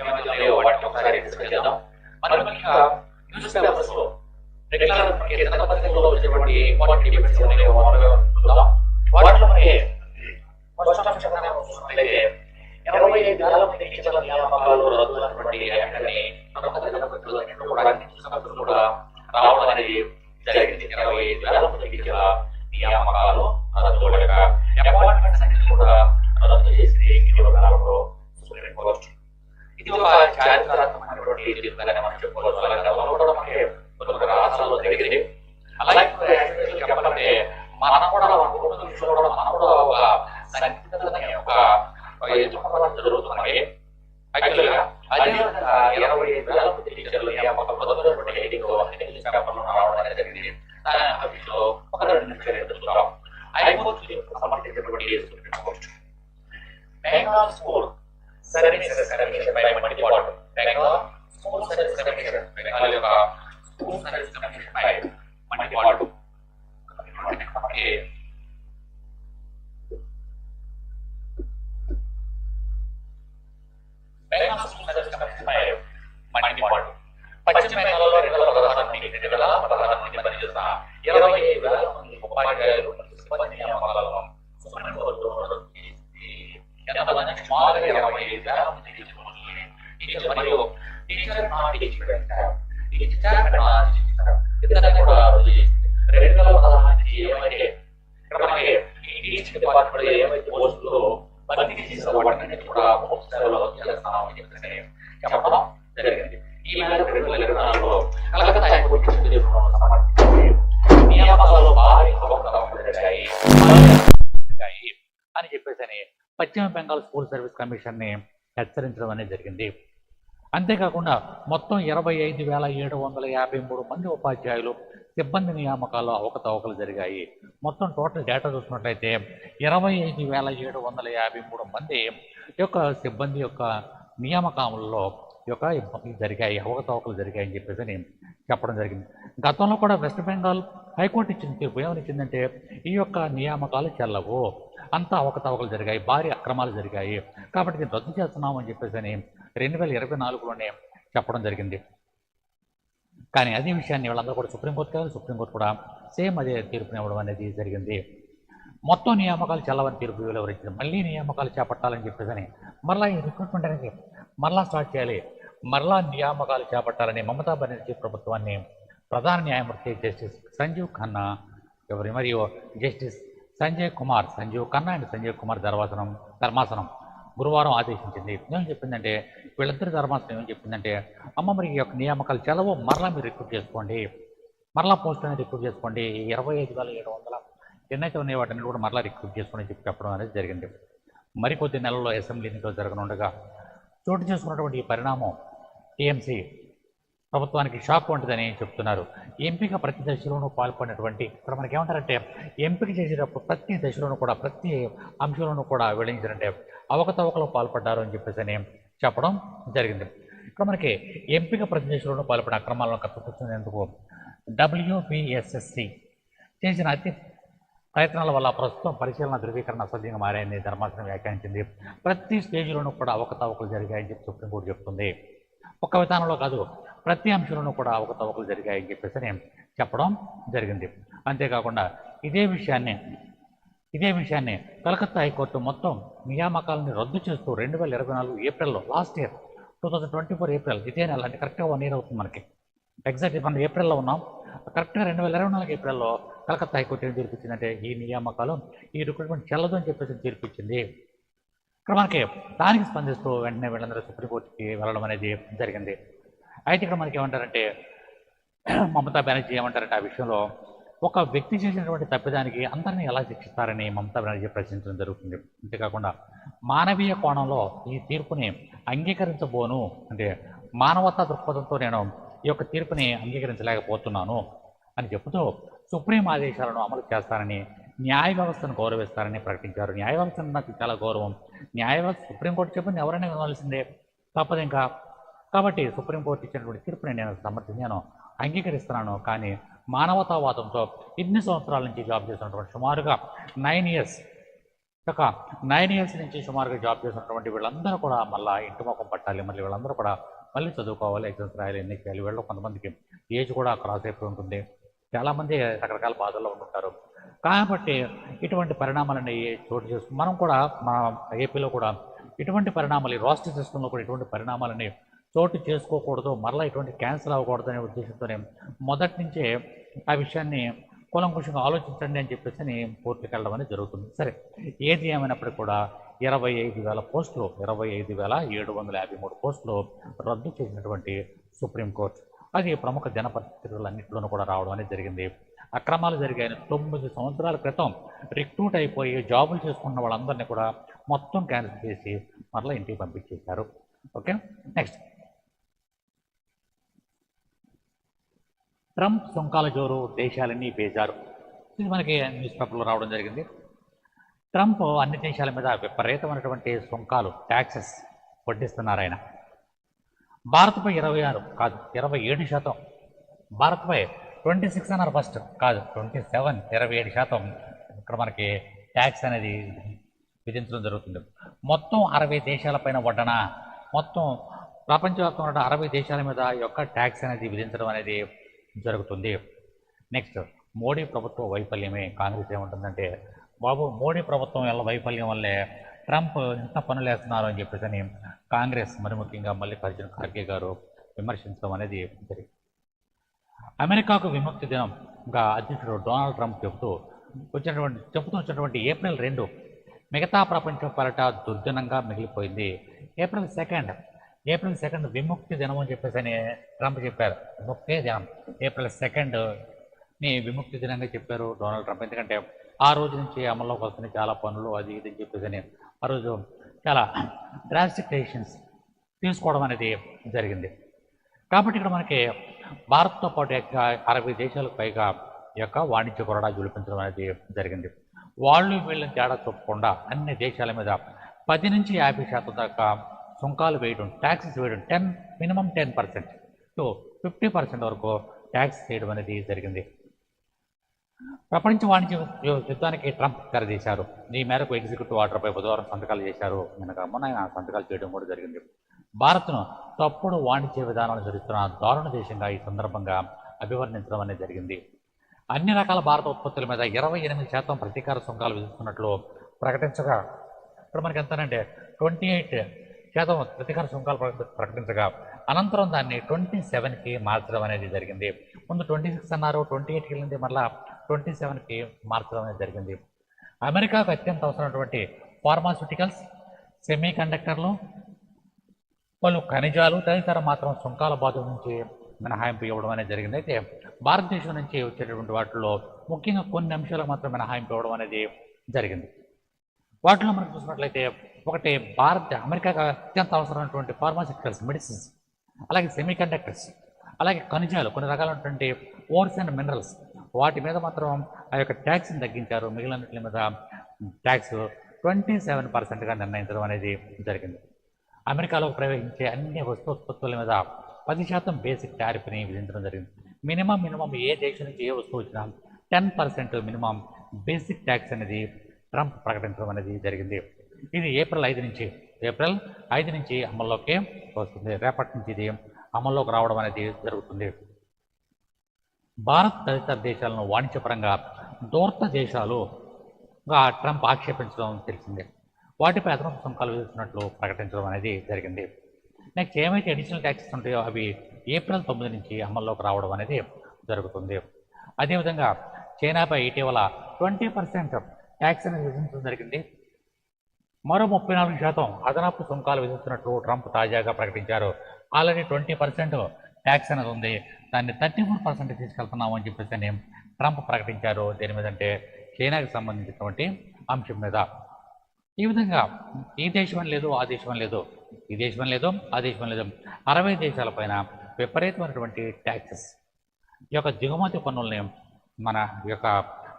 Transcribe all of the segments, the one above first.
ఏమైతే వాటిని ఒకసారి డిస్కస్ చేద్దాం మరి ముఖ్యంగా న్యూస్ పేపర్స్లో రెగ్యులర్ మనకి దినపత్రికల్లో వచ్చేటువంటి ఇంపార్టెంట్ ఉన్నాయో చూద్దాం. వాటిలో మనకి ఫస్ట్ చూసినట్లయితే ఇరవై ఐదు వేల మంది టీచర్ల నియామకాలు రద్దులైనటువంటి వెంటనే దినపత్రికలు కూడా రావడం అనేది జరిగింది. ఇరవై ఐదు వేల మంది టీచర్ల నియామకాలు రద్దు అపాయింట్మెంట్ సంఖ్యను కూడా రద్దు చేసింది కాలంలో కోర్టు ఇది ఒక చారిత్రాత్మకమైనటువంటి తీర్పుగానే మనం చెప్పుకోవచ్చు అలాగే గతంలో కూడా మనకి కొన్ని కొన్ని రాష్ట్రాల్లో జరిగింది అలాగే ఇప్పుడు actually చెప్పాలంటే మనం కూడా మన కుటుంబ విషయంలో కూడా మనం కూడా ఒక సందిగ్ధతని ఒక ఒక ఎదుర్కోవడం జరుగుతున్నాయి యాక్చువల్గా అదే విధంగా ఇరవై ఐదు వేల మంది టీచర్లు నియామకం రద్దులైనటువంటి హెడ్డింగ్ న్యూస్ పేపర్లో రావడం అనేది జరిగింది దాని విషయంలో ఒక రెండు నిమిషాలు ఎదుర్కొంటాం హైకోర్టు తీర్పుకు సంబంధించినటువంటి supreme court Bengal school services commission పై మండిపాటు Bengal school service commission Bengal యొక్క స్కూల్ సర్వీస్ కమిషన్ పై మండిపాటు మనకి బెంగాల్ స్కూల్ సర్వీస్ కమిషన్ పై మండిపాటు పశ్చిమ బెంగాల్లో రెండు వేల పదహారు నుండి రెండు వేల పదహారు నుండి పనిచేసిన ఇరవై ఐదు వేల మంది ఉపాధ్యాయులు మరియు సిబ్బంది నియామకాలను సుప్రీం కోర్టు రద్దు చేసింది. ఎంతమంది సుమారుగా ఇరవై ఐదు వేల మంది టీచర్లు టీచర్ మరియు teacher non teacher teacher and non teacher ఇద్దరిని కూడా రద్దు చేసింది రెండు వేల పదహారు నుంచి ఏమైతే ఇక్కడ మనకి ఈ టీచింగ్ డిపార్ట్మెంట్లో ఏమైతే పోస్టులు భర్తీ చేసిన వాటిని కూడా పూర్తి స్థాయిలో రద్దు చేస్తామని చెప్పేసి చెప్పడం జరిగింది ఈ మేరకు రెండు వేల ఇరవై నాలుగులో కలకత్తా హైకోర్టు ఇచ్చిన తీర్పును సమర్థించింది నియామకాలలో భారీ అవకతవకలు జరిగాయి జరిగాయి అని చెప్పేసి పశ్చిమ బెంగాల్ స్కూల్ సర్వీస్ కమిషన్ని హెచ్చరించడం అనేది జరిగింది. అంతేకాకుండా మొత్తం ఇరవై ఐదు వేల ఏడు వందల యాభై మూడు మంది ఉపాధ్యాయులు సిబ్బంది నియామకాల్లో అవకతవకలు జరిగాయి. మొత్తం టోటల్ డేటా చూసినట్లయితే ఇరవై ఐదు వేల ఏడు వందల యాభై మూడు మంది యొక్క సిబ్బంది యొక్క నియామకాలలో యొక్క ఇబ్బందులు జరిగాయి అవకతవకలు జరిగాయని చెప్పేసి అని చెప్పడం జరిగింది. గతంలో కూడా వెస్ట్ బెంగాల్ హైకోర్టు ఇచ్చిన తీర్పు ఏమని ఇచ్చిందంటే ఈ యొక్క నియామకాలు చెల్లవు. అంతా అవకతవకలు జరిగాయి భారీ అక్రమాలు జరిగాయి. కాబట్టి దీన్ని రద్దు చేస్తున్నామని చెప్పేసి అని రెండు వేల ఇరవై నాలుగులోనే చెప్పడం జరిగింది. కానీ అదే విషయాన్ని వాళ్ళందరూ కూడా సుప్రీంకోర్టు కాదు సుప్రీంకోర్టు కూడా సేమ్ అదే తీర్పుని ఇవ్వడం అనేది జరిగింది. మొత్తం నియామకాలు చల్లవని తీర్పు వెలువరించింది మళ్ళీ నియామకాలు చేపట్టాలని చెప్పేసి అని మరలా ఈ రిక్రూట్మెంట్ అనేది మరలా స్టార్ట్ చేయాలి. మరలా నియామకాలు చేపట్టాలని మమతా బెనర్జీ ప్రభుత్వాన్ని ప్రధాన న్యాయమూర్తి జస్టిస్ సంజీవ్ ఖన్నా ఎవరి? మరియు జస్టిస్ సంజయ్ కుమార్ సంజీవ్ ఖన్నా అండ్ సంజయ్ కుమార్ ధర్మాసనం ధర్మాసనం గురువారం ఆదేశించింది. ఏం చెప్పిందంటే వీళ్ళిద్దరి ధర్మాసనం ఏం చెప్పిందంటే అమ్మ మరి యొక్క నియామకాలు చెలవు మరలా మీరు రిక్రూట్ చేసుకోండి. మరలా పోస్ట్ అనేది రిక్రూట్ చేసుకోండి. ఇరవై ఐదు వేల ఏడు వందల ఎన్నైతే ఉన్నాయో వాటిని కూడా మరలా రిక్రూట్ చేసుకోండి చెప్పి చెప్పడం అనేది జరిగింది. మరికొద్ది నెలల్లో అసెంబ్లీ ఎన్నికలు జరగనుండగా చోటు చేసుకున్నటువంటి ఈ పరిణామం టీఎంసీ ప్రభుత్వానికి షాక్ వంటిదని చెప్తున్నారు. ఎంపిక ప్రతి దశలోనూ పాల్పడినటువంటి ఇక్కడ మనకి ఏమంటారంటే ఎంపిక చేసేటప్పుడు ప్రతి దశలోనూ కూడా ప్రతి అంశంలోనూ కూడా వెళ్ళించారంటే అవకతవకలు పాల్పడ్డారు అని చెప్పేసి అని చెప్పడం జరిగింది. ఇక్కడ మనకి ఎంపిక ప్రతి దశలోనూ పాల్పడిన అక్రమాలను కప్పిపుచ్చేందుకు డబ్ల్యూబిఎస్ఎస్సి చేసిన అతి ప్రయత్నాల వల్ల ప్రస్తుతం పరిశీలన ధృవీకరణ అసభ్యంగా మారాయని ధర్మాసనం వ్యాఖ్యానించింది. ప్రతి స్టేజ్లోనూ కూడా అవకతవకలు జరిగాయని చెప్పి సుప్రీంకోర్టు చెప్తుంది. ఒక్క విధానంలో కాదు ప్రతి అంశంలోనూ కూడా అవకతవకలు జరిగాయని చెప్పేసి నేను చెప్పడం జరిగింది. అంతేకాకుండా ఇదే విషయాన్ని ఇదే విషయాన్ని కలకత్తా హైకోర్టు మొత్తం నియామకాలను రద్దు చేస్తూ రెండు వేల ఇరవై నాలుగు ఏప్రిల్లో last year two thousand twenty four April ఇదే నెల అంటే కరెక్ట్గా వన్ ఇయర్ అవుతుంది మనకి. ఎగ్జాక్ట్ మనం ఏప్రిల్లో ఉన్నాం. కరెక్ట్గా రెండు వేల ఇరవై నాలుగు ఏప్రిల్లో కలకత్తా హైకోర్టు ఏం తీర్పిచ్చిందంటే ఈ నియామకాలు ఈ రిక్రూట్మెంట్ చెల్లదు అని చెప్పేసి తీర్పిచ్చింది. ఇక్కడ మనకి దానికి స్పందిస్తూ వెంటనే వీళ్ళందరూ సుప్రీంకోర్టుకి వెళ్ళడం అనేది జరిగింది. అయితే ఇక్కడ మనకి ఏమంటారంటే మమతా బెనర్జీ ఏమంటారంటే ఆ విషయంలో ఒక వ్యక్తి చేసినటువంటి తప్పిదానికి అందరినీ ఎలా శిక్షిస్తారని మమతా బెనర్జీ ప్రశ్నించడం జరుగుతుంది. అంతేకాకుండా మానవీయ కోణంలో ఈ తీర్పుని అంగీకరించబోను అంటే మానవతా దృక్పథంతో నేను ఈ యొక్క తీర్పుని అంగీకరించలేకపోతున్నాను అని చెబుతూ సుప్రీం ఆదేశాలను అమలు చేస్తారని న్యాయ వ్యవస్థను గౌరవిస్తారని ప్రకటించారు. న్యాయ వ్యవస్థ నాకు చాలా గౌరవం. న్యాయ వ్యవస్థ సుప్రీంకోర్టు చెప్పింది ఎవరైనా వినాల్సిందే. తప్పదు ఇంకా. కాబట్టి సుప్రీంకోర్టు ఇచ్చినటువంటి తీర్పుని నేను సమర్థించాను అంగీకరిస్తున్నాను. కానీ మానవతావాదంతో ఇన్ని సంవత్సరాల నుంచి జాబ్ చేస్తున్నటువంటి సుమారుగా నైన్ ఇయర్స్ ఒక నైన్ ఇయర్స్ నుంచి సుమారుగా జాబ్ చేసినటువంటి వీళ్ళందరూ కూడా మళ్ళీ ఇంటి ముఖం పట్టాలి. మళ్ళీ వీళ్ళందరూ కూడా మళ్ళీ చదువుకోవాలి ఎగ్జామ్స్ రాయాలి ఎన్ని చేయాలి. వీళ్ళు కొంతమందికి ఏజ్ కూడా క్రాస్ అయిపోయి ఉంటుంది. చాలామంది రకరకాల బాధల్లో ఉంటుంటారు. కాబట్టి ఇటువంటి పరిణామాలని చోటు చేసుకుని మనం కూడా మన ఏపీలో కూడా ఇటువంటి పరిణామాలు ఈ రాష్ట్ర సిస్టంలో కూడా ఇటువంటి పరిణామాలని చోటు చేసుకోకూడదు. మరలా ఇటువంటి క్యాన్సిల్ అవ్వకూడదు అనే ఉద్దేశంతోనే మొదటి నుంచే ఆ విషయాన్ని కులంకుషంగా ఆలోచించండి అని చెప్పేసి అని కోర్టుకి వెళ్ళడం అనేది జరుగుతుంది. సరే ఏది ఏమైనప్పటికీ కూడా ఇరవై ఐదు వేల పోస్టులు ఇరవై ఐదు వేల ఏడు వందల యాభై మూడు పోస్టులు రద్దు చేసినటువంటి సుప్రీంకోర్టు అది ప్రముఖ దినపత్రికలన్నింటిలోనూ కూడా రావడం అనేది జరిగింది. అక్రమాలు జరిగాయని తొమ్మిది సంవత్సరాల క్రితం రిక్రూట్ అయిపోయి జాబులు చేసుకున్న వాళ్ళందరినీ కూడా మొత్తం క్యాన్సిల్ చేసి మరలా ఇంటికి పంపించేశారు. Okay next. ట్రంప్ సుంకాల జోరు దేశాలన్నీ బేజారు ఇది మనకి న్యూస్ పేపర్లో రావడం జరిగింది. ట్రంప్ అన్ని దేశాల మీద విపరీతమైనటువంటి సుంకాలు ట్యాక్సెస్ వడ్డిస్తున్నారు ఆయన. భారత్పై ఇరవై ఆరు కాదు ఇరవై ఏడు శాతం. భారత్పై ట్వంటీ సిక్స్ అన్నారు ఫస్ట్ కాదు ట్వంటీ సెవెన్ ఇరవై ఏడు శాతం ఇక్కడ మనకి ట్యాక్స్ అనేది విధించడం జరుగుతుంది. మొత్తం అరవై దేశాలపైన వడ్డన మొత్తం ప్రపంచవ్యాప్తంగా ఉన్న అరవై దేశాల మీద యొక్క ట్యాక్స్ అనేది విధించడం అనేది జరుగుతుంది. నెక్స్ట్ మోడీ ప్రభుత్వ వైఫల్యమే. కాంగ్రెస్ ఏముంటుందంటే బాబు మోడీ ప్రభుత్వం వల్ల వైఫల్యం వల్లే ట్రంప్ ఇంత పనులు వేస్తున్నారు అని చెప్పేసి అని కాంగ్రెస్ మరి ముఖ్యంగా మల్లికార్జున ఖార్గే గారు విమర్శించడం అనేది జరిగింది. అమెరికాకు విముక్తి దినంగా అధ్యక్షుడు డొనాల్డ్ ట్రంప్ చెబుతూ వచ్చినటువంటి చెబుతూ వచ్చినటువంటి ఏప్రిల్ రెండు మిగతా ప్రపంచం పరట దుర్దినంగా మిగిలిపోయింది. ఏప్రిల్ సెకండ్ ఏప్రిల్ సెకండ్ విముక్తి దినం అని చెప్పేసి అని ట్రంప్ చెప్పారు. విముక్తి దినం. ఏప్రిల్ సెకండ్ని విముక్తి దినంగా చెప్పారు డొనాల్డ్ ట్రంప్. ఎందుకంటే ఆ రోజు నుంచి అమల్లోకి వస్తున్న చాలా పనులు అది ఇది అని చెప్పేసి నేను ఆ రోజు చాలా డ్రాస్టిక్ డెసిషన్స్ తీసుకోవడం అనేది జరిగింది. కాబట్టి ఇక్కడ మనకి భారత్తో పాటు యొక్క అరవై దేశాలకు పైగా ఈ యొక్క వాణిజ్య కొరడా జులిపించడం అనేది జరిగింది. వాళ్ళు వీళ్ళని తేడా చూపకుండా అన్ని దేశాల మీద పది నుంచి యాభై శాతం దాకా సుంకాలు వేయడం ట్యాక్సెస్ వేయడం ten minimum ten percent to fifty percent వరకు ట్యాక్స్ చేయడం అనేది జరిగింది. ప్రపంచ వాణిజ్య యుద్ధానికి ట్రంప్ తెరదీశారు. ఈ మేరకు ఎగ్జిక్యూటివ్ ఆర్డర్పై బుధవారం సంతకాలు చేశారు. నిన్న మొన్న ఆయన సంతకాలు చేయడం కూడా జరిగింది. భారత్ను తప్పుడు వాణిజ్య విధానాలు జరుగుతున్న దారుణ దేశంగా ఈ సందర్భంగా అభివర్ణించడం అనేది జరిగింది. అన్ని రకాల భారత ఉత్పత్తుల మీద ఇరవై ఎనిమిది శాతం ప్రతీకార సుంకాలు విధిస్తున్నట్లు ప్రకటించగా ఇప్పుడు మనకి ఎంతనంటే ట్వంటీ ఎయిట్ శాతం ప్రతీకార సుంకాలు ప్రకటించగా అనంతరం దాన్ని ట్వంటీ సెవెన్కి మార్చడం అనేది జరిగింది. ముందు ట్వంటీ సిక్స్ అన్నారు ట్వంటీ ఎయిట్కి వెళ్ళింది మళ్ళీ ట్వంటీ సెవెన్కి మార్చడం అనేది జరిగింది. అమెరికాకు అత్యంత అవసరమైనటువంటి ఫార్మాస్యూటికల్స్ సెమీ కండక్టర్లు పలు ఖనిజాలు తదితర మాత్రం సుంకాల బాధ నుంచి మినహాయింపు ఇవ్వడం అనేది జరిగింది. అయితే భారతదేశం నుంచి వచ్చేటటువంటి వాటిలో ముఖ్యంగా కొన్ని అంశాలకు మాత్రం మినహాయింపు ఇవ్వడం అనేది జరిగింది. వాటిలో మనం చూసినట్లయితే ఒకటి భారత అమెరికాకు అత్యంత అవసరమైనటువంటి ఫార్మాసిటికల్స్ మెడిసిన్స్ అలాగే సెమీ కండక్టర్స్ అలాగే ఖనిజాలు కొన్ని రకాలైనటువంటి ఓర్స్ అండ్ మినరల్స్ వాటి మీద మాత్రం ఆ యొక్క ట్యాక్స్ని తగ్గించారు. మిగిలినట్ల మీద ట్యాక్స్ ట్వంటీ సెవెన్ పర్సెంట్గా నిర్ణయించడం అనేది జరిగింది. అమెరికాలో ప్రవేశించే అన్ని వస్తు ఉత్పత్తుల మీద పది శాతం బేసిక్ ట్యారిఫ్ని విధించడం జరిగింది. మినిమం మినిమం ఏ దేశం నుంచి ఏ వస్తువు వచ్చినా ten percent minimum basic tax అనేది ట్రంప్ ప్రకటించడం అనేది జరిగింది. ఇది ఏప్రిల్ ఐదు నుంచి ఏప్రిల్ ఐదు నుంచి అమల్లోకి వస్తుంది. రేపటి నుంచి ఇది అమల్లోకి రావడం అనేది జరుగుతుంది. భారత్ తదితర దేశాలను వాణిజ్యపరంగా దూర్త దేశాలుగా ట్రంప్ ఆక్షేపించడం తెలిసిందే. వాటిపై అదనపు సుంకాలు విధిస్తున్నట్లు ప్రకటించడం అనేది జరిగింది. నెక్స్ట్ ఏమైతే అడిషనల్ ట్యాక్సెస్ ఉంటాయో అవి ఏప్రిల్ తొమ్మిది నుంచి అమల్లోకి రావడం అనేది జరుగుతుంది. అదేవిధంగా చైనాపై ఇటీవల ట్వంటీ పర్సెంట్ ట్యాక్స్ అనేది విధించడం జరిగింది. మరో ముప్పై నాలుగు శాతం అదనపు సుంకాలు విధిస్తున్నట్లు ట్రంప్ తాజాగా ప్రకటించారు. ఆల్రెడీ ట్వంటీ పర్సెంట్ ట్యాక్స్ అనేది ఉంది. దాన్ని థర్టీ ఫోర్ పర్సెంట్ తీసుకెళ్తున్నామని అని చెప్పేసి అని ట్రంప్ ప్రకటించారు. దేని మీద అంటే చైనాకి సంబంధించినటువంటి అంశం మీద. ఈ విధంగా ఈ దేశం అని లేదు ఆ దేశం లేదు ఈ దేశం లేదు ఆ దేశం లేదు. అరవై దేశాలపైన విపరీతమైనటువంటి ట్యాక్సెస్. ఈ యొక్క దిగుమతి పన్నుల్ని మన యొక్క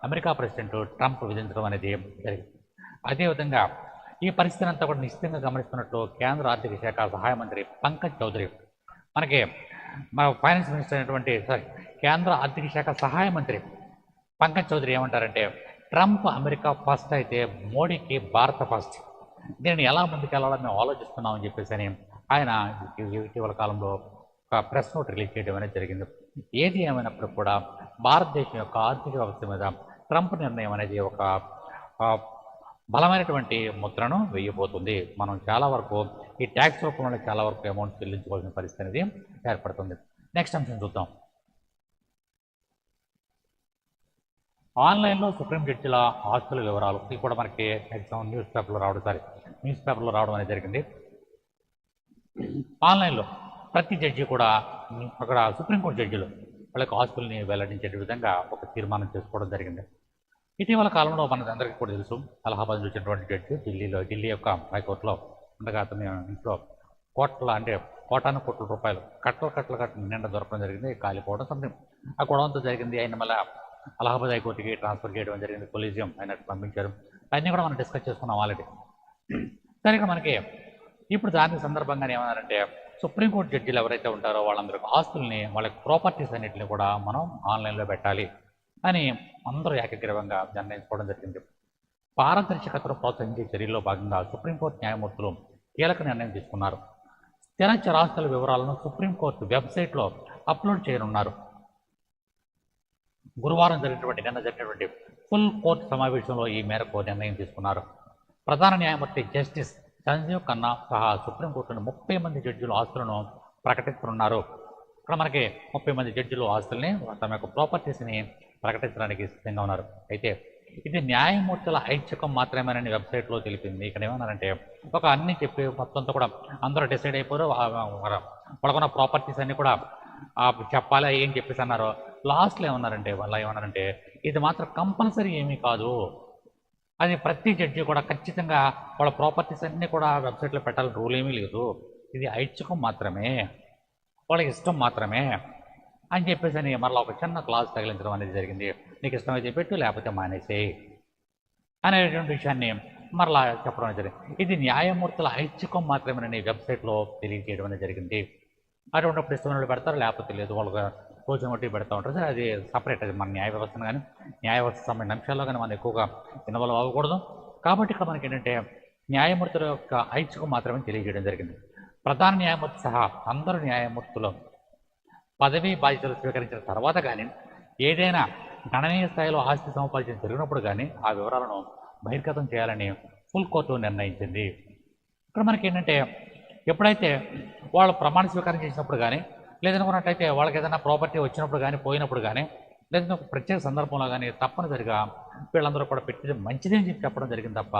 అమెరికా ప్రెసిడెంట్ ట్రంప్ విధించడం అనేది జరిగింది. అదేవిధంగా ఈ పరిస్థితిని అంతా కూడా నిశ్చితంగా గమనిస్తున్నట్లు కేంద్ర ఆర్థిక శాఖ సహాయ మంత్రి పంకజ్ చౌదరి మనకి మా ఫైనాన్స్ మినిస్టర్ అయినటువంటి సారీ కేంద్ర ఆర్థిక శాఖ సహాయ మంత్రి పంకజ్ చౌదరి ఏమంటారంటే ట్రంప్ అమెరికా ఫస్ట్ అయితే మోడీకి భారత ఫస్ట్. దీనిని ఎలా ముందుకెళ్ళాలో మేము ఆలోచిస్తున్నామని చెప్పేసి అని ఆయన ఇటీవల కాలంలో ఒక ప్రెస్ నోట్ రిలీజ్ చేయడం అనేది జరిగింది. ఏది ఏమైనప్పుడు కూడా భారతదేశం యొక్క ఆర్థిక వ్యవస్థ మీద ట్రంప్ నిర్ణయం అనేది ఒక బలమైనటువంటి ముద్రను వేయబోతుంది. మనం చాలా వరకు ఈ ట్యాక్స్ రూపంలో చాలా వరకు అమౌంట్ చెల్లించుకోవాల్సిన పరిస్థితి అనేది ఏర్పడుతుంది. నెక్స్ట్ అంశం చూద్దాం. ఆన్లైన్లో సుప్రీం జడ్జిల ఆస్తుల వివరాలు. ఇది కూడా మనకి ఎగ్జామ్ న్యూస్ పేపర్లో రావడం సారీ న్యూస్ పేపర్లో రావడం అనేది జరిగింది. ఆన్లైన్లో ప్రతి జడ్జి కూడా అక్కడ సుప్రీంకోర్టు జడ్జిలు వాళ్ళకి ఆస్తుల్ని వెల్లడించే విధంగా ఒక తీర్మానం చేసుకోవడం జరిగింది. ఇటీవల కాలంలో మన అందరికీ కూడా తెలుసు. అలహాబాద్ వచ్చినటువంటి జడ్జి ఢిల్లీలో ఢిల్లీ యొక్క హైకోర్టులో ఉండగా అతని ఇంట్లో కోట్ల అంటే కోటాను కోట్ల రూపాయలు కట్టలు కట్టలు కట్ట నిండా దొరకడం జరిగింది కాలిపోవడం సంథింగ్ ఆ గొడవంతో జరిగింది ఆయన మళ్ళీ అలహాబాద్ హైకోర్టుకి ట్రాన్స్ఫర్ చేయడం జరిగింది కొలీజియం అయినట్టు పంపించారు. అన్నీ కూడా మనం డిస్కస్ చేసుకున్నాం ఆల్రెడీ. సరే మనకి ఇప్పుడు దాని సందర్భంగా ఏమన్నారంటే సుప్రీంకోర్టు జడ్జీలు ఎవరైతే ఉంటారో వాళ్ళందరికీ ఆస్తుల్ని వాళ్ళ ప్రాపర్టీస్ అన్నిటిని కూడా మనం ఆన్లైన్లో పెట్టాలి. అని అందరూ ఏకగ్రీవంగా నిర్ణయించుకోవడం జరిగింది. పారదర్శకతను ప్రోత్సహించే చర్యల్లో భాగంగా సుప్రీంకోర్టు న్యాయమూర్తులు కీలక నిర్ణయం తీసుకున్నారు. స్థిర చరాస్తుల వివరాలను సుప్రీంకోర్టు వెబ్సైట్లో అప్లోడ్ చేయనున్నారు. గురువారం జరిగినటువంటి నిన్న జరిగినటువంటి ఫుల్ కోర్టు సమావేశంలో ఈ మేరకు నిర్ణయం తీసుకున్నారు. ప్రధాన న్యాయమూర్తి జస్టిస్ సంజీవ్ ఖన్నా సహా సుప్రీంకోర్టును ముప్పై మంది జడ్జిలు ఆస్తులను ప్రకటిస్తున్నారు ఇక్కడ మనకి ముప్పై మంది జడ్జిలు ఆస్తుల్ని తమ యొక్క ప్రాపర్టీస్ని ప్రకటించడానికి సిద్ధంగా ఉన్నారు. అయితే ఇది న్యాయమూర్తుల ఐచ్ఛికం మాత్రమేనని వెబ్సైట్లో తెలిపింది. ఇక్కడ ఏమన్నారంటే ఒక అన్ని చెప్పి మొత్తంతో కూడా అందరూ డిసైడ్ అయిపోయారు పడుకున్న ప్రాపర్టీస్ అన్నీ కూడా చెప్పాలి ఏం చెప్పేసి అన్నారు. లాస్ట్లో ఏమన్నారంటే వాళ్ళు ఏమన్నారంటే ఇది మాత్రం కంపల్సరీ ఏమీ కాదు. అది ప్రతి జడ్జి కూడా ఖచ్చితంగా వాళ్ళ ప్రాపర్టీస్ అన్నీ కూడా వెబ్సైట్లో పెట్టాలని రూల్ ఏమీ లేదు. ఇది ఐచ్ఛికం మాత్రమే. వాళ్ళ ఇష్టం మాత్రమే. అని చెప్పేసి అని మరలా ఒక చిన్న క్లాస్ తగిలించడం అనేది జరిగింది. నీకు ఇష్టమైతే పెట్టు లేకపోతే మానేసేయి అనేటువంటి విషయాన్ని మరలా చెప్పడం జరిగింది. ఇది న్యాయమూర్తుల ఐచ్ఛికం మాత్రమేనని వెబ్సైట్లో తెలియజేయడం అనేది జరిగింది. అటువంటిప్పుడు ఇష్టమైన పెడతారు లేకపోతే లేదు వాళ్ళకి రోజును బట్టి పెడతా ఉంటారు. సరే అది సపరేట్ అది మన న్యాయ వ్యవస్థను కానీ న్యాయ వ్యవస్థ సంబంధించిన అంశాల్లో కానీ మనం ఎక్కువగా ఇన్వాల్వ్ అవ్వకూడదు. కాబట్టి ఇక్కడ మనకి ఏంటంటే న్యాయమూర్తుల యొక్క ఐచ్ఛికం మాత్రమే తెలియజేయడం జరిగింది. ప్రధాన న్యాయమూర్తి సహా అందరు న్యాయమూర్తులు పదవీ బాధ్యతలు స్వీకరించిన తర్వాత కానీ ఏదైనా గణనీయ స్థాయిలో ఆస్తి సముపార్జన జరిగినప్పుడు కానీ ఆ వివరాలను బహిర్గతం చేయాలని ఫుల్ కోర్టు నిర్ణయించింది. ఇక్కడ మనకి ఏంటంటే ఎప్పుడైతే వాళ్ళు ప్రమాణ స్వీకారం చేసినప్పుడు కానీ లేదనుకున్నట్టయితే వాళ్ళకి ఏదైనా ప్రాపర్టీ వచ్చినప్పుడు కానీ పోయినప్పుడు కానీ లేదంటే ఒక ప్రత్యేక సందర్భంలో కానీ తప్పనిసరిగా వీళ్ళందరూ కూడా పెట్టేది మంచిది అని చెప్పి చెప్పడం జరిగింది తప్ప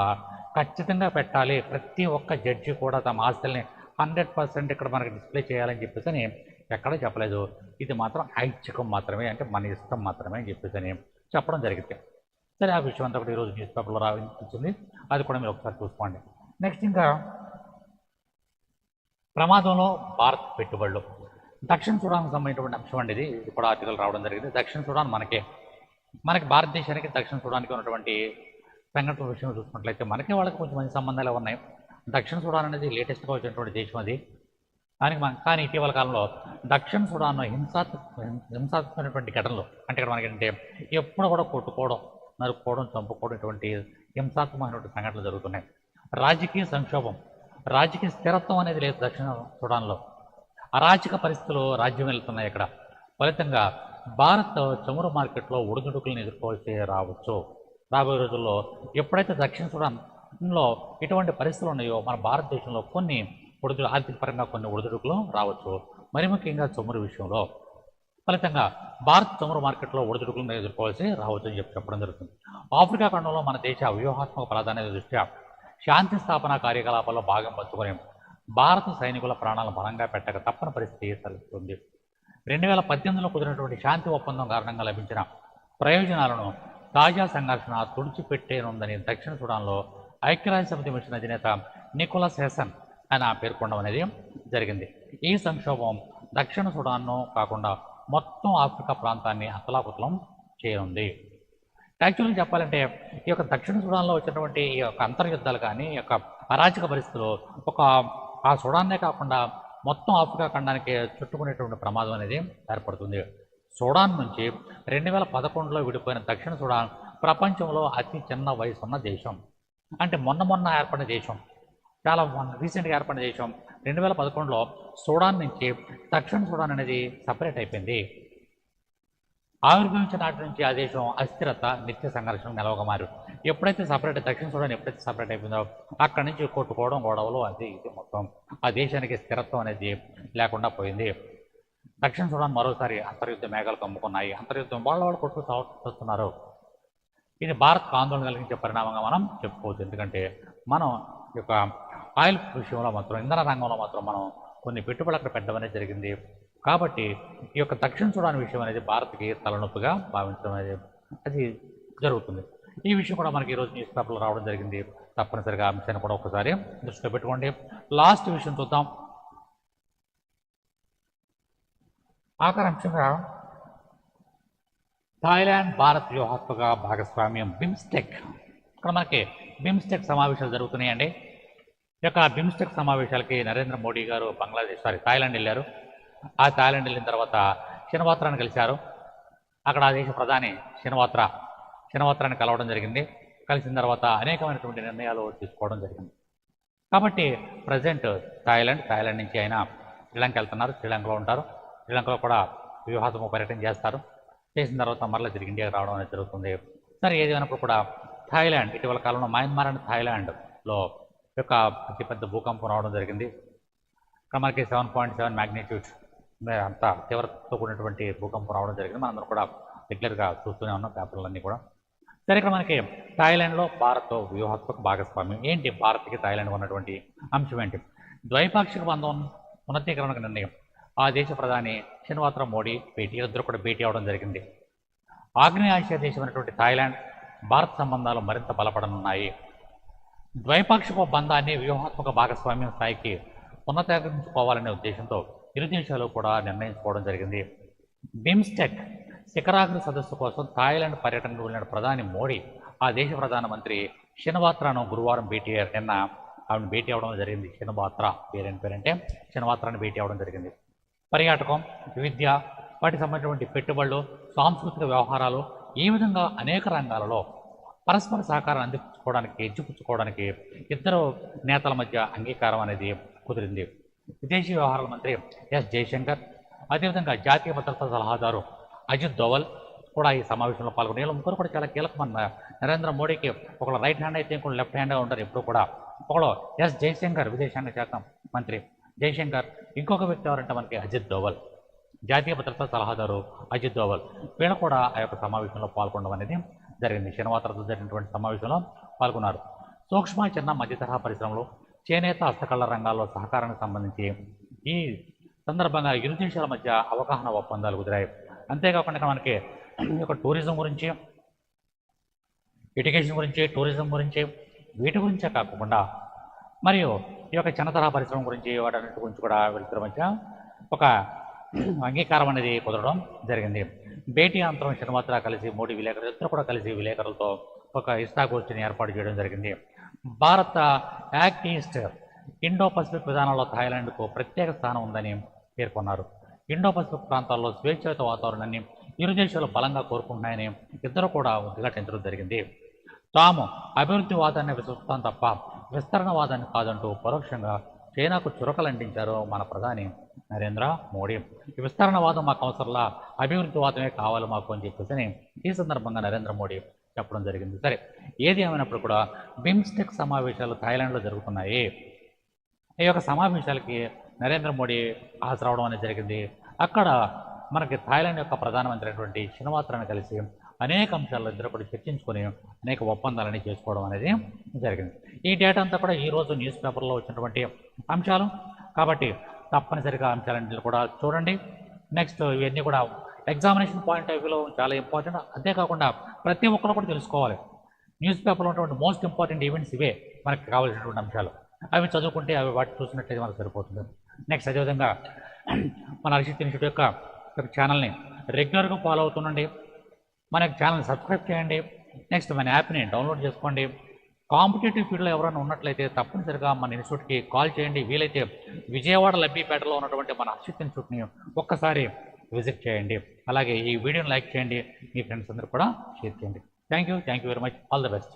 ఖచ్చితంగా పెట్టాలి. ప్రతి ఒక్క జడ్జి కూడా తమ ఆస్తుల్ని హండ్రెడ్ పర్సెంట్ ఇక్కడ మనకి డిస్ప్లే చేయాలని చెప్పేసి అని ఎక్కడ చెప్పలేదు. ఇది మాత్రం ఐచ్ఛికం మాత్రమే అంటే మన ఇష్టం మాత్రమే అని చెప్పేసి అని చెప్పడం జరిగింది. సరే ఆ విషయం అంతా కూడా ఈరోజు న్యూస్ పేపర్లో రావించింది అది కూడా మీరు ఒకసారి చూసుకోండి. నెక్స్ట్ ఇంకా ప్రమాదంలో భారత్ పెట్టుబడులు. దక్షిణ సుడాన్కి సంబంధించినటువంటి అంశం అండి ఇది. ఇది కూడా ఆర్టికల్ రావడం జరిగింది. దక్షిణ సుడాన్ మనకే మనకి భారతదేశానికి దక్షిణ సుడాన్కి ఉన్నటువంటి సంఘటన విషయం చూసుకున్నట్లయితే మనకి వాళ్ళకి కొంచెం మంచి సంబంధాలు ఉన్నాయి. దక్షిణ సుడాన్ అనేది లేటెస్ట్గా వచ్చినటువంటి దేశం అది. దానికి మన కానీ ఇటీవల కాలంలో దక్షిణ సుడాన్లో హింసాత్మక హింసాత్మకమైనటువంటి ఘటనలు అంటే ఇక్కడ మనకేంటంటే ఎప్పుడు కూడా కొట్టుకోవడం నరుక్కోవడం చంపుకోవడం ఇటువంటి హింసాత్మకమైనటువంటి సంఘటనలు జరుగుతున్నాయి. రాజకీయ సంక్షోభం రాజకీయ స్థిరత్వం అనేది లేదు దక్షిణ సుడాన్లో. అరాచక పరిస్థితులు రాజ్యం వెళ్తున్నాయి ఇక్కడ. ఫలితంగా భారత్ చమురు మార్కెట్లో ఒడిదుడుకులను ఎదుర్కోవాల్సి రావచ్చు. రాబోయే రోజుల్లో ఎప్పుడైతే దక్షిణ సుడాన్లో ఇటువంటి పరిస్థితులు ఉన్నాయో మన భారతదేశంలో కొన్ని ఒడిదుడు ఆర్థిక పరంగా కొన్ని ఒడిదుడుకులు రావచ్చు. మరి ముఖ్యంగా చమురు విషయంలో ఫలితంగా భారత్ చమురు మార్కెట్లో ఒడిదుడుకులను ఎదుర్కోవాల్సి రావచ్చు అని చెప్పి చెప్పడం జరుగుతుంది. ఆఫ్రికా ఖండంలో మన దేశ వ్యూహాత్మక ప్రాధాన్యత దృష్ట్యా శాంతి స్థాపన కార్యకలాపాల్లో భాగం పంచుకొని భారత సైనికుల ప్రాణాలను బలంగా పెట్టక తప్పని పరిస్థితి తలెత్తుంది రెండు వేల పద్దెనిమిదిలో కుదిరినటువంటి శాంతి ఒప్పందం కారణంగా లభించిన ప్రయోజనాలను తాజా సంఘర్షణ తుడిచిపెట్టేనుందని దక్షిణ సుడాన్లో ఐక్యరాజ్య సమితి మిషన్ అధినేత నికోలస్ హెసన్ ఆయన పేర్కొనడం అనేది జరిగింది. ఈ సంక్షోభం దక్షిణ సుడాన్ను కాకుండా మొత్తం ఆఫ్రికా ప్రాంతాన్ని అతలాకుతలం చేయనుంది. యాక్చువల్గా చెప్పాలంటే ఈ యొక్క దక్షిణ సుడాన్లో వచ్చినటువంటి ఈ యొక్క అంతర్యుద్ధాలు కానీ ఈ యొక్క అరాచక పరిస్థితులు ఒక ఆ సుడాన్నే కాకుండా మొత్తం ఆఫ్రికా ఖండానికి చుట్టుకునేటువంటి ప్రమాదం అనేది ఏర్పడుతుంది. సుడాన్ నుంచి రెండు వేల పదకొండులో విడిపోయిన దక్షిణ సుడాన్ ప్రపంచంలో అతి చిన్న వయసు ఉన్న దేశం. అంటే మొన్న మొన్న ఏర్పడిన దేశం. చాలా రీసెంట్గా ఏర్పడిన దేశం రెండు వేల పదకొండులో సూడాన్ నుంచి దక్షిణ సూడాన్ అనేది సపరేట్ అయిపోయింది. ఆవిర్భవించిన నాటి నుంచి ఆ దేశం అస్థిరత నిత్య సంఘర్షణ నిలవగా మారు ఎప్పుడైతే సపరేట్ దక్షిణ సూడాన్ ఎప్పుడైతే సపరేట్ అయిపోయిందో అక్కడి నుంచి కొట్టుకోవడం గొడవలు అది ఇది మొత్తం. ఆ దేశానికి స్థిరత్వం అనేది లేకుండా పోయింది. దక్షిణ సూడాన్ మరోసారి అంతర్యుద్ధ మేఘాలు కమ్ముకున్నాయి. అంతర్యుద్ధం వాళ్ళ వాళ్ళు కొట్టుకు వస్తున్నారు ఇది భారత్ ఆందోళన కలిగించే పరిణామంగా మనం చెప్పుకోవచ్చు. ఎందుకంటే మనం ఈ యొక్క ఆయిల్ విషయంలో మాత్రం ఇంధన రంగంలో మాత్రం మనం కొన్ని పెట్టుబడులు అక్కడ పెట్టడం జరిగింది. కాబట్టి ఈ యొక్క దక్షిణ చూడని విషయం అనేది భారత్కి తలనొప్పిగా భావించడం అనేది అది జరుగుతుంది. ఈ విషయం కూడా మనకి ఈరోజు న్యూస్ పేపర్లో రావడం జరిగింది. తప్పనిసరిగా అంశాన్ని కూడా ఒకసారి దృష్టిలో పెట్టుకోండి. లాస్ట్ విషయం చూద్దాం. ఆఖరి అంశంగా థాయిలాండ్ భారత్ వ్యూహాత్మక భాగస్వామ్యం బిమ్స్టెక్. ఇక్కడ మనకి బిమ్స్టెక్ సమావేశాలు జరుగుతున్నాయండి. యొక్క బిమ్స్టెక్ సమావేశాలకి నరేంద్ర మోడీ గారు బంగ్లాదేశ్ సారీ థాయిలాండ్ వెళ్ళారు. ఆ థాయిలాండ్ వెళ్ళిన తర్వాత శనివాత్రాన్ని కలిశారు. అక్కడ ఆ దేశ ప్రధాని శనివాత్ర శనివాత్రాన్ని కలవడం జరిగింది. కలిసిన తర్వాత అనేకమైనటువంటి నిర్ణయాలు తీసుకోవడం జరిగింది. కాబట్టి ప్రజెంట్ థాయిలాండ్ థాయిలాండ్ నుంచి ఆయన శ్రీలంక వెళ్తున్నారు. శ్రీలంకలో ఉంటారు. శ్రీలంకలో కూడా వ్యూహాత్మక పర్యటన చేస్తారు. చేసిన తర్వాత మరలా తిరిగి ఇండియాకి రావడం అనేది జరుగుతుంది. సరే ఏది అయినప్పుడు కూడా థాయిలాండ్ ఇటీవల కాలంలో మయన్మార్ అండ్ థాయిలాండ్లో యొక్క అతిపెద్ద భూకంపం రావడం జరిగింది. ఇక్కడ మనకి సెవెన్ పాయింట్ సెవెన్ మ్యాగ్నిట్యూడ్ అంత తీవ్రతతో కూడినటువంటి భూకంపం రావడం జరిగింది. మనందరం కూడా రెగ్యులర్గా చూస్తూనే ఉన్నాం పేపర్లన్నీ కూడా. సరే ఇక్కడ మనకి థాయిలాండ్లో భారత్ వ్యూహాత్మక భాగస్వామ్యం. ఏంటి భారత్కి థాయిలాండ్ ఉన్నటువంటి అంశం ఏంటి? ద్వైపాక్షిక బంధం ఉన్నతీకరణకు నిర్ణయం. ఆ దేశ ప్రధాని శనివాత్ర మోడీ భేటీ ఇద్దరు కూడా భేటీ అవడం జరిగింది. ఆగ్నేయ ఆసియా దేశమైనటువంటి థాయిలాండ్ భారత్ సంబంధాలు మరింత బలపడనున్నాయి. ద్వైపాక్షిక బంధాన్ని వ్యూహాత్మక భాగస్వామ్యం స్థాయికి ఉన్నతీకరించుకోవాలనే ఉద్దేశంతో ఇరు దేశాలు కూడా నిర్ణయించుకోవడం జరిగింది. బిమ్స్టెక్ శిఖరాగ్ర సదస్సు కోసం థాయిలాండ్ పర్యటనకు వెళ్ళిన ప్రధాని మోడీ ఆ దేశ ప్రధానమంత్రి షినవాత్రాను గురువారం భేటీ అయ్యారు. నిన్న ఆవిడ భేటీ అవ్వడం జరిగింది. షినవాత్ర పేరేంటి పేరంటే షినవాత్రాన్ని భేటీ అవ్వడం జరిగింది. పర్యాటకం విద్య వాటికి సంబంధించినటువంటి పెట్టుబడులు సాంస్కృతిక వ్యవహారాలు ఈ విధంగా అనేక రంగాలలో పరస్పర సహకారం అందించుకోవడానికి ఇచ్చిపుచ్చుకోవడానికి ఇద్దరు నేతల మధ్య అంగీకారం అనేది కుదిరింది. విదేశీ వ్యవహారాల మంత్రి ఎస్. జయశంకర్ అదేవిధంగా జాతీయ భద్రతా సలహాదారు అజిత్ దోవల్ కూడా ఈ సమావేశంలో పాల్గొన్నారు. వీళ్ళ ముగ్గురు కూడా చాలా కీలకమన్న నరేంద్ర మోడీకి ఒకళ్ళు రైట్ హ్యాండ్ అయితే ఇంకొకళ్ళు లెఫ్ట్ హ్యాండ్గా ఉంటారు ఎప్పుడు కూడా. ఒకళ్ళు ఎస్. జయశంకర్ విదేశాంగ శాఖ మంత్రి జయశంకర్ ఇంకొక వ్యక్తి ఎవరంటే మనకి అజిత్ దోవల్. జాతీయ భద్రతా సలహాదారు అజిత్ దోవల్. వీళ్ళు కూడా ఆ యొక్క సమావేశంలో పాల్గొనడం అనేది జరిగింది. శనివారం జరిగినటువంటి సమావేశంలో పాల్గొన్నారు. సూక్ష్మ చిన్న మధ్య తరహా పరిశ్రమలు చేనేత హస్తకళ రంగాల్లో సహకారానికి సంబంధించి ఈ సందర్భంగా ఇరు దేశాల మధ్య అవగాహన ఒప్పందాలు కుదిరాయి. అంతేకాకుండా మనకి ఈ యొక్క టూరిజం గురించి ఎడ్యుకేషన్ గురించి టూరిజం గురించి వీటి గురించే కాకుండా మరియు ఈ యొక్క చిన్న తరహా పరిశ్రమ గురించి వాటన్నిటి గురించి కూడా వీళ్ళిద్దరి మధ్య ఒక అంగీకారం అనేది కుదరడం జరిగింది. భేటీ అంతరం శనివాత్ర కలిసి మోడీ విలేకరులు ఇద్దరు కూడా కలిసి విలేకరులతో ఒక ఇస్తాగోష్ఠిని ఏర్పాటు చేయడం జరిగింది. భారత యాక్ట్ ఈస్ట్ ఇండో పసిఫిక్ విధానంలో థాయిలాండ్కు ప్రత్యేక స్థానం ఉందని పేర్కొన్నారు. ఇండో పసిఫిక్ ప్రాంతాల్లో స్వేచ్ఛాయుత వాతావరణాన్ని ఇరు దేశాలు బలంగా కోరుకుంటున్నాయని ఇద్దరు కూడా ఉద్ఘాటించడం జరిగింది. తాము అభివృద్ధివాదాన్ని విశ్వస్తాం తప్ప విస్తరణవాదాన్ని కాదంటూ పరోక్షంగా చైనాకు చురకలంటించారు మన ప్రధాని నరేంద్ర మోడీ. ఈ విస్తరణవాదం మాకు అవసరంలా అభివృద్ధివాదమే కావాలి మాకు అని చెప్పేసి ఈ సందర్భంగా నరేంద్ర మోడీ చెప్పడం జరిగింది. సరే ఏది ఏమైనప్పుడు కూడా బిమ్స్టెక్ సమావేశాలు థాయిలాండ్లో జరుగుతున్నాయి. ఈ యొక్క సమావేశాలకి నరేంద్ర మోడీ హాజరవడం అనేది జరిగింది. అక్కడ మనకి థాయిలాండ్ యొక్క ప్రధానమంత్రి అయినటువంటి షినవాత్రాన్ని కలిసి అనేక అంశాల్లో ఇద్దరు కూడా చర్చించుకొని అనేక ఒప్పందాలని చేసుకోవడం అనేది జరిగింది. ఈ డేటా అంతా కూడా ఈ రోజు న్యూస్ పేపర్లో వచ్చినటువంటి అంశాలు. కాబట్టి తప్పనిసరిగా అంశాలన్నింటిని కూడా చూడండి. నెక్స్ట్ ఇవన్నీ కూడా ఎగ్జామినేషన్ పాయింట్ ఆఫ్ వ్యూలో చాలా ఇంపార్టెంట్ అంతేకాకుండా ప్రతి ఒక్కరు కూడా తెలుసుకోవాలి. న్యూస్ పేపర్లో ఉన్నటువంటి మోస్ట్ ఇంపార్టెంట్ ఈవెంట్స్ ఇవే మనకి కావాల్సినటువంటి అంశాలు. అవి చదువుకుంటే అవి వాటి చూసినట్లయితే మనకు సరిపోతుంది. నెక్స్ట్ అదేవిధంగా మన అరిషిత్ ఇన్స్టిట్యూట్ యొక్క ఛానల్ని రెగ్యులర్గా ఫాలో అవుతుండండి. మన ఛానల్ని సబ్స్క్రైబ్ చేయండి. నెక్స్ట్ మన యాప్ని డౌన్లోడ్ చేసుకోండి. కాంపిటేటివ్ ఫీల్డ్లో ఎవరైనా ఉన్నట్లయితే తప్పనిసరిగా మన ఇన్స్టిట్యూట్కి కాల్ చేయండి. వీలైతే విజయవాడ లబ్బీపేటలో ఉన్నటువంటి మన హర్షిత్ ఇన్స్టిట్యూట్ని ఒక్కసారి విజిట్ చేయండి. అలాగే ఈ వీడియోని లైక్ చేయండి. మీ ఫ్రెండ్స్ అందరూ కూడా షేర్ చేయండి. Thank you thank you very much. All the best.